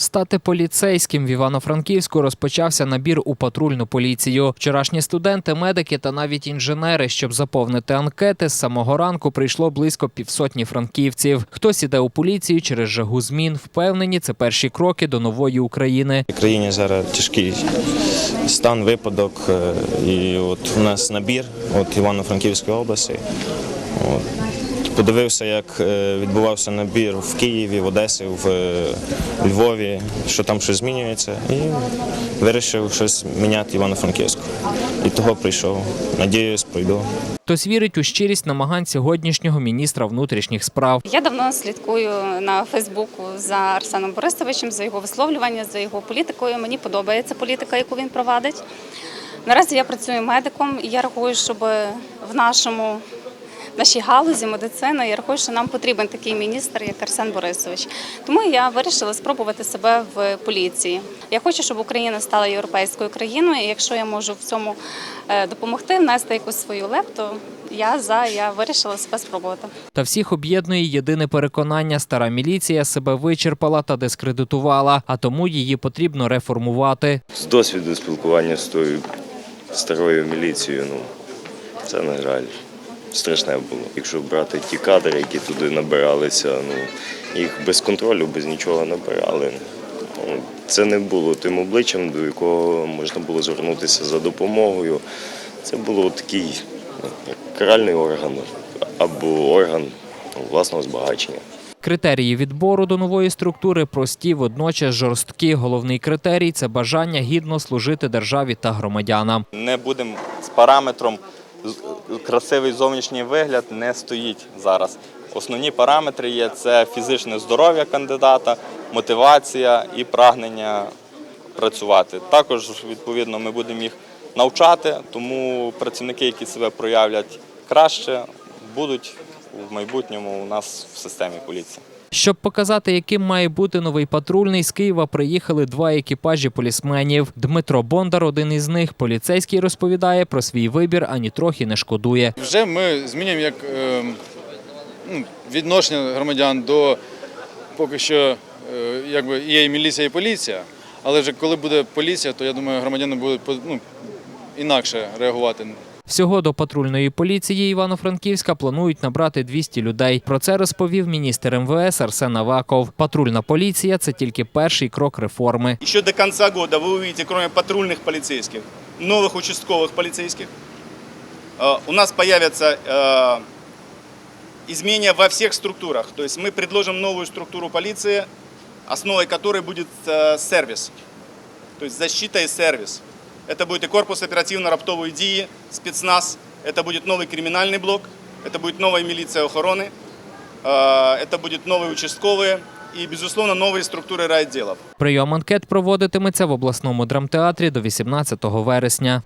Стати поліцейським в Івано-Франківську розпочався набір у патрульну поліцію. Вчорашні студенти, медики та навіть інженери, щоб заповнити анкети, з самого ранку прийшло близько півсотні франківців. Хтось іде у поліцію через жагу змін. Впевнені, це перші кроки до нової України. В країні зараз тяжкий стан, випадок. е, І от у нас набір от Івано-Франківської області. От. Подивився, як е, відбувався набір в Києві, в Одесі, в е, Львові, що там щось змінюється, і вирішив щось міняти Івано-Франківську. І того прийшов. Надіюсь, пройду. Хтось вірить у щирість намагань сьогоднішнього міністра внутрішніх справ. Я давно слідкую на Фейсбуку за Арсеном Борисовичем, за його висловлювання, за його політикою. Мені подобається політика, яку він провадить. Наразі я працюю медиком, і я рахую, щоб в нашому нашій галузі медицини я рахую, що нам потрібен такий міністр, як Арсен Борисович. Тому я вирішила спробувати себе в поліції. Я хочу, щоб Україна стала європейською країною. І якщо я можу в цьому е, допомогти, внести якусь свою лепту, я за я вирішила себе спробувати. Та всіх об'єднує єдине переконання: стара міліція себе вичерпала та дискредитувала, а тому її потрібно реформувати. З досвіду спілкування з тою старою міліцією, ну це на жаль страшне було. Якщо брати ті кадри, які туди набиралися, ну їх без контролю, без нічого набирали. Ну, Це не було тим обличчям, до якого можна було звернутися за допомогою. Це було такий ну, каральний орган або орган власного збагачення. Критерії відбору до нової структури прості, водночас жорсткі. Головний критерій це бажання гідно служити державі та громадянам. не будемо з параметром красивий зовнішній вигляд не стоїть зараз. Основні параметри є це фізичне здоров'я кандидата, мотивація і прагнення працювати. Також відповідно ми будемо їх навчати, тому працівники, які себе проявлять краще, будуть в майбутньому у нас в системі поліції. Щоб показати, яким має бути новий патрульний, з Києва приїхали два екіпажі полісменів. Дмитро Бондар, один із них, поліцейський розповідає про свій вибір, ані трохи не шкодує. Вже ми змінюємо як е, ну, відношення громадян до поки що е, якби є і міліція, і поліція. Але вже коли буде поліція, то я думаю, громадяни будуть ну, інакше реагувати. Всього до патрульної поліції Івано-Франківська планують набрати 200 людей. Про це розповів міністр МВС Арсен Аваков. Патрульна поліція це тільки перший крок реформи. Еще до конца года вы увидите, кроме патрульных полицейских, новых участковых полицейских. Э, У нас появятся э, изменения во всех структурах. То есть мы предложим новую структуру полиции, основой которой будет э, сервис. То есть защита и сервис. Это будет и корпус оперативно-раптовой дії, спецназ, это будет новый криминальный блок, это будет новая милиция охороны, э, это будет новые участковые и, безусловно, новые структуры райотделов. Прийом анкет проводитиметься в обласному драмтеатрі до 18 вересня.